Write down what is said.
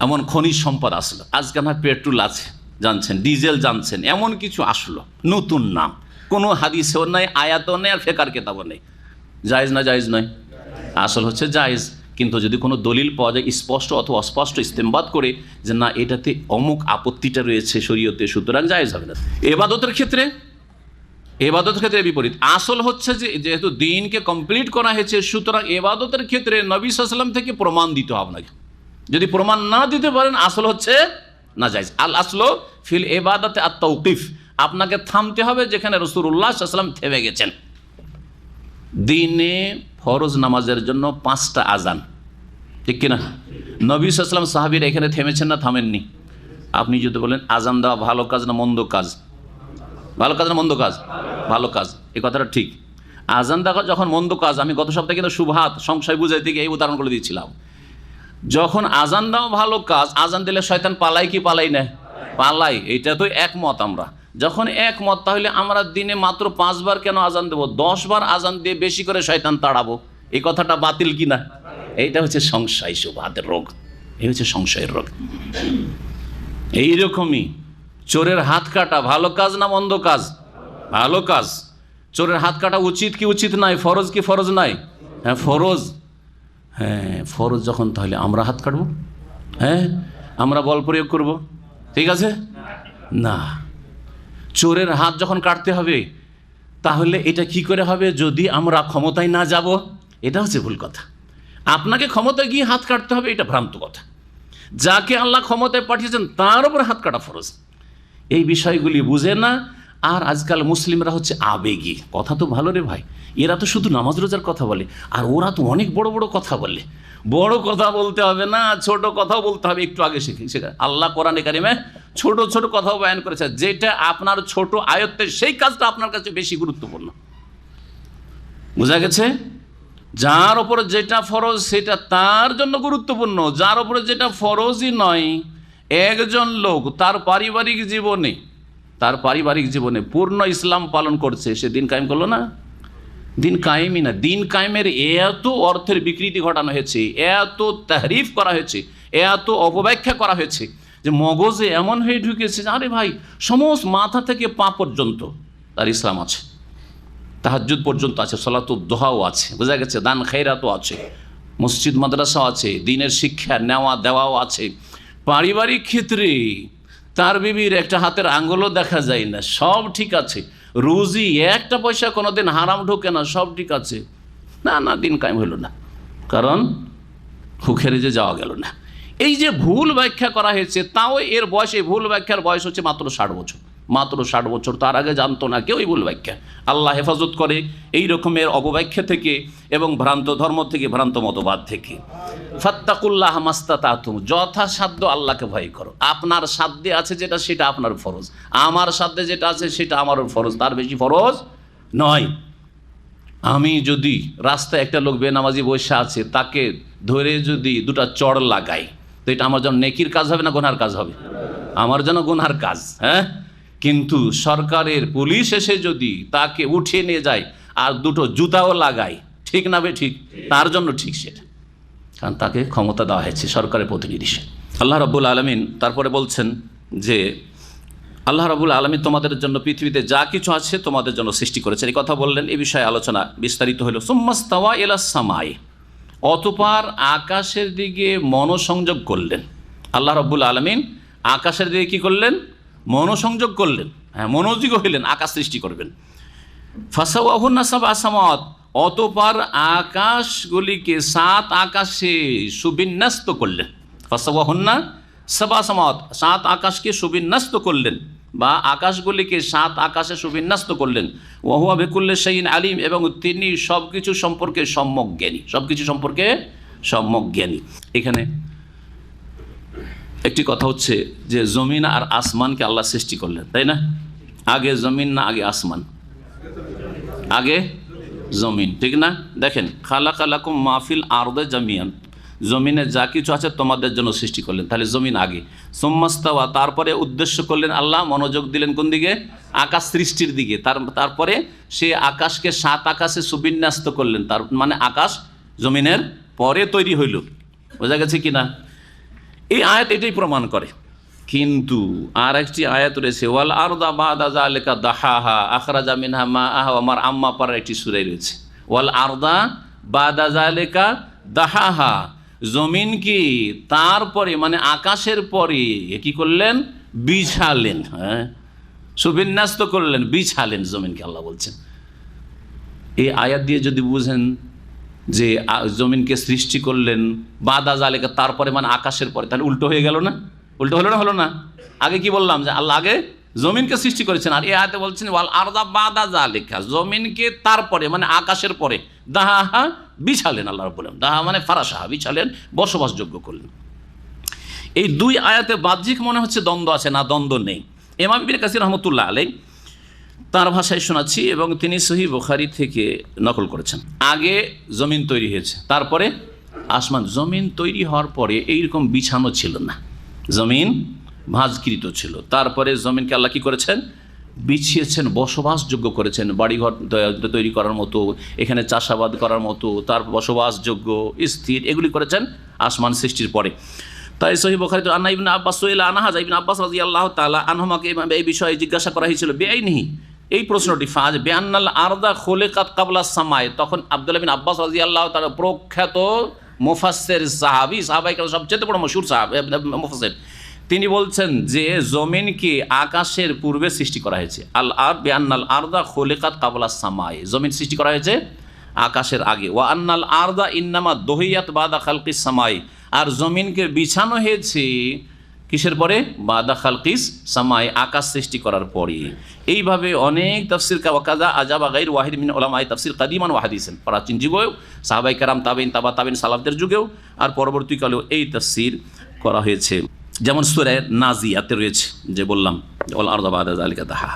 এমন খনিজ সম্পদ আসলো। আজকে না পেট্রোল আছে, জানছেন, ডিজেল জানছেন, এমন কিছু আসলো। নতুন নাম। কোনো হাদিসেও নাই, আয়াতও নেই, আর ফেকার কেতাবও নেই। জায়েজ না জায়েজ নয়। আসল হচ্ছে জায়েজ। কিন্তু যদি কোনো দলিল পাওয়া যায়, স্পষ্ট অথবা অস্পষ্ট ইস্তেমবাদ করে যে না, এটাতে অমুক আপত্তিটা রয়েছে শরীয়তে, সুতরাং জায়েজ হবে না। এবাদতের ক্ষেত্রে এবাদতের ক্ষেত্রে বিপরীত। আসল হচ্ছে যে, যেহেতু দিনকে কমপ্লিট করা হয়েছে, সুতরাং এবাদতের ক্ষেত্রে নবী সাল্লাম থেকে প্রমাণ দিতে হবে আপনাকে। যদি প্রমাণ না দিতে পারেন, আসল হচ্ছে না যাইজ আল আসলো ফিল এবাদতে আত্মৌকিফ আপনাকে থামতে হবে যেখানে রসুল্লাহ সাল্লাম থেমে গেছেন। দিনে ফরজ নামাজের জন্য পাঁচটা আজান ঠিক কিনা? নবী সাল্লাম সাহাবির এখানে থেমেছেন না, থামেননি। আপনি যদি বলেন আজান দেওয়া ভালো কাজ না মন্দ কাজ? ভালো কাজ না মন্দ কাজ? ভালো কাজ। এই কথাটা ঠিক। আজান দেখা যখন মন্দ কাজ, আমি গত সপ্তাহে কিন্তু সুভাত সংশয় বুঝাইতে গিয়ে এই উদাহরণগুলো দিয়েছিলাম। যখন আজান দেওয়া ভালো কাজ, আজান দিলে শয়তান পালাই কি পালাই না? পালাই। এটা তো একমত আমরা। যখন একমত, তাহলে আমরা দিনে মাত্র পাঁচবার কেন আজান দেবো? দশ বার আজান দিয়ে বেশি করে শয়তান তাড়াবো। এই কথাটা বাতিল কি না এইটা হচ্ছে সংশয় সুভাতের রোগ। এই হচ্ছে সংশয়ের রোগ। এইরকমই চোরের হাত কাটা ভালো কাজ না মন্দ কাজ? ভালো কাজ। চোরের হাত কাটা উচিত কি উচিত নাই? ফরজ কি ফরজ নাই? হ্যাঁ ফরজ। হ্যাঁ ফরজ যখন, তাহলে আমরা হাত কাটবো? হ্যাঁ আমরা বল প্রয়োগ করব? ঠিক আছে? না। চোরের হাত যখন কাটতে হবে, তাহলে এটা কি করে হবে? যদি আমরা ক্ষমতায় না যাব, এটা হচ্ছে ভুল কথা। আপনাকে ক্ষমতায় গিয়ে হাত কাটতে হবে, এটা ভ্রান্ত কথা। যাকে আল্লাহ ক্ষমতায় পাঠিয়েছেন, তার উপর হাত কাটা ফরজ। এই বিষয়গুলি বুঝে না আর আজকাল মুসলিমরা হচ্ছে আবেগী। কথা তো ভালো রে ভাই। এরা তো শুধু নামাজ রোজার কথা বলে, আর ওরা তো অনেক বড় বড় কথা বলে। বড় কথা বলতে হবে না, ছোট কথাও বলতে হবে, একটু আগে শিখি শেখা আল্লাহ কোরআনে কারিমে ছোট ছোট কথাও বয়ান করেছে, যেটা আপনার ছোট আয়ত্তের সেই কাজটা আপনার কাছে বেশি গুরুত্বপূর্ণ। বোঝা গেছে? যার ওপরে যেটা ফরজ, সেটা তার জন্য গুরুত্বপূর্ণ। যার ওপরে যেটা ফরজই নয়, একজন লোক তার পারিবারিক জীবনে তার পারিবারিক জীবনে পূর্ণ ইসলাম পালন করছে, সে দিন কায়েম করল না? দিন কায়েমই না। দিন কায়েমের এত অর্থের বিকৃতি ঘটানো হয়েছে, এত তাহরিফ করা হয়েছে, এত অপব্যাখ্যা করা হয়েছে যে মগজে এমন হয়ে ঢুকেছে আরে ভাই, সমস্ত মাথা থেকে পা পর্যন্ত তার ইসলাম আছে। তাহাজুদ পর্যন্ত আছে সলাতুদ্দোহাও আছে। বোঝা গেছে, দান খেরাতও আছে, মসজিদ মাদ্রাসাও আছে, দিনের শিক্ষা নেওয়া দেওয়াও আছে। পারিবারিক ক্ষেত্রে তার বিবির একটা হাতের আঙ্গুলও দেখা যায় না, সব ঠিক আছে। রুজি, একটা পয়সা কোনো দিন হারাম ঢোকে না, সব ঠিক আছে। না না, দিন কায়েম হইল না। কারণ হুখের যে যাওয়া গেল না। এই যে ভুল ব্যাখ্যা করা হয়েছে, তাও এর বয়সে ভুল ব্যাখ্যার বয়স হচ্ছে মাত্র ষাট বছর। মাত্র ষাট বছর, তার আগে জানতো না কেউই ভুল ব্যাখ্যা আল্লাহ হেফাজত করে এই রকমের অপব্যাখ্যা থেকে এবং ভ্রান্ত ধর্ম থেকে, ভ্রান্ত মতবাদ থেকে। ফাত্তাকুল্লাহ মাস্তা তাতুম যথাসাধ্য আল্লাহকে ভয় করো। আপনার সাধ্যে আছে যেটা, সেটা আপনার ফরজ। আমার সাধ্যে যেটা আছে, সেটা আমারও ফরজ। তার বেশি ফরজ নয়। আমি যদি রাস্তায় একটা লোক বেনামাজি বসে আছে, তাকে ধরে যদি দুটা চড় লাগাই, তো এটা আমার জন্য নেকির কাজ হবে না গোনার কাজ হবে? আমার জন্য গোনার কাজ হ্যাঁ? কিন্তু সরকারের পুলিশ এসে যদি তাকে উঠিয়ে নিয়ে যায় আর দুটো জুতাও লাগায়, ঠিক না বে ঠিক? তার জন্য ঠিক সেটা। কারণ তাকে ক্ষমতা দেওয়া হয়েছে সরকারের প্রতিনিধি সে আল্লাহ রব্বুল আলমিন তারপরে বলছেন যে, আল্লাহ রাবুল আলমী তোমাদের জন্য পৃথিবীতে যা কিছু আছে তোমাদের জন্য সৃষ্টি করেছেন। এই কথা বললেন, এ বিষয়ে আলোচনা বিস্তারিত হলো। সুম্মাস্তাওয়া এলা সামাই, অতপার আকাশের দিকে মনোসংযোগ করলেন। আল্লাহ রব্বুল আলমিন আকাশের দিকে কি করলেন? মনোসংযোগ করলেন হ্যাঁ মনোযোগ হইলেন, আকাশ সৃষ্টি করবেন। ফাসাউহুন্নাসাব আসামাত অতপার আকাশগুলিকে সাত আকাশে সুবিন্যস্ত করলেন। ফাসাউহুন্না সাবা সামাত সাত আকাশকে সুবিন্যস্ত করলেন বা আকাশগুলিকে সাত আকাশে সুবিন্যস্ত করলেন। ওহুয়া বেকুল্লে সেইন আলিম, এবং তিনি সব কিছু সম্পর্কে সম্যক জ্ঞানী সব কিছু সম্পর্কে সম্যক জ্ঞানী। এখানে একটি কথা হচ্ছে যে জমিন আর আসমানকে আল্লাহ সৃষ্টি করলেন, তাই না? আগে জমিন না আগে আসমান? আগে জমিন, ঠিক না? দেখেন খালা খালাকুম মাহফিল আরদে জামিয়ান। জমিনে যা কিছু আছে তোমাদের জন্য সৃষ্টি করলেন, তাহলে জমিন আগে। সোম্মাস্তাওয়া, তারপরে উদ্দেশ্য করলেন আল্লাহ, মনোযোগ দিলেন কোন দিকে? আকাশ সৃষ্টির দিকে। তার, তারপরে সে আকাশকে সাত আকাশে সুবিন্যাস্ত করলেন, তার মানে আকাশ জমিনের পরে তৈরি হইল। বোঝা গেছে কি না এই আয়াত এটাই প্রমাণ করে। কিন্তু আর একটি আয়াত রয়েছে, ওয়াল আর দা বাদা জালেকা দাহাহা, আখরাজা মিনহা মা আহা আমার আম্মা পাড়ার একটি সুরাই রয়েছে। ওয়াল আরদা বাদা জালেকা দাহাহা জমিন কি তারপরে মানে আকাশের পরে কি করলেন? বিছালেন হ্যাঁ? সুবিন্যাস্ত করলেন, বিছালেন জমিনকে আল্লাহ বলছেন। এই আয়াত দিয়ে যদি বুঝেন যে জমিনকে সৃষ্টি করলেন, বাদা জালেকা, তারপরে মানে আকাশের পরে। তাহলে উল্টো হয়ে গেল না? উল্টো হলো না হলো না? আগে কি বললাম যে, আল্লাহ আগে জমিনকে সৃষ্টি করেছেন, আর এ আয়াতে বলছেন, ওয়াল আরদা বাদা জালেকা জমিনকে তারপরে মানে আকাশের পরে। দাহা বিছালেন আল্লাহ বলেন দাহা মানে ফারাসাহা বিছালেন, বসবাসযোগ্য করলেন। এই দুই আয়াতে বাহ্যিক মনে হচ্ছে দ্বন্দ্ব আছে, না দ্বন্দ্ব নেই। এমাম বিন কাসির রহমতুল্লাহ আলাই তার ভাষায় শোনাচ্ছি এবং তিনি সহি বোখারি থেকে নকল করেছেন। আগে জমিন তৈরি হয়েছে, তারপরে আসমান। জমিন তৈরি হওয়ার পরে এইরকম বিছানো ছিল না। জমিন ভাঁজকৃত ছিল। তারপরে জমিনকে আল্লাহ কী করেছেন? বিছিয়েছেন, বসবাসযোগ্য করেছেন। বাড়িঘর তৈরি করার মতো, এখানে চাষাবাদ করার মতো, তার বসবাসযোগ্য, স্থির, এগুলি করেছেন আসমান সৃষ্টির পরে। তাই সহি তো আন্না ইবিন আব্বাস আনাহাজ ইবিন আব্বাস রাজি আল্লাহ তালা আনহমাকে এই- বিষয়ে জিজ্ঞাসা করা হয়েছিল, বেআইনিহি। এই প্রশ্নটি ফাজ বেআনাল আরদা খোলে কাত কাবলা সামায় তখন আব্দুল্লাহ বিন আব্বাস রাজি আল্লাহ তালা প্রখ্যাত মুফাসের সাহাবি, সাহাবাই সবচেয়ে বড় মশুর সাহাব তিনি বলছেন যে জমিনকে আকাশের পূর্বে সৃষ্টি করা হয়েছে। আল আর বেআনাল আরদা খোলেকাত কাবলা সামায় জমিন সৃষ্টি করা হয়েছে আকাশের আগে। ওয়া আন্নাল আরদা ইন্নামা দহিয়াত বাদা খালকিস সামাই। আর জমিনকে বিছানো হয়েছে কিসের পরে? বাদা খালকিস সামাই আকাশ সৃষ্টি করার পরে। এইভাবে অনেক তফসির কাজা আজাব আগাইর ওয়াহিদ মিন ওলামাই তফসির কাদিমান ওয়াহাদিসেন প্রাচীন যুগেও সাহাবাই কারাম তাবিন তাবা তাবিন সালাফদের যুগেও, আর পরবর্তীকালেও এই তফসির করা হয়েছে। যেমন সুরায় নাজিয়াতে রয়েছে, যে বললাম আলিকা দাহা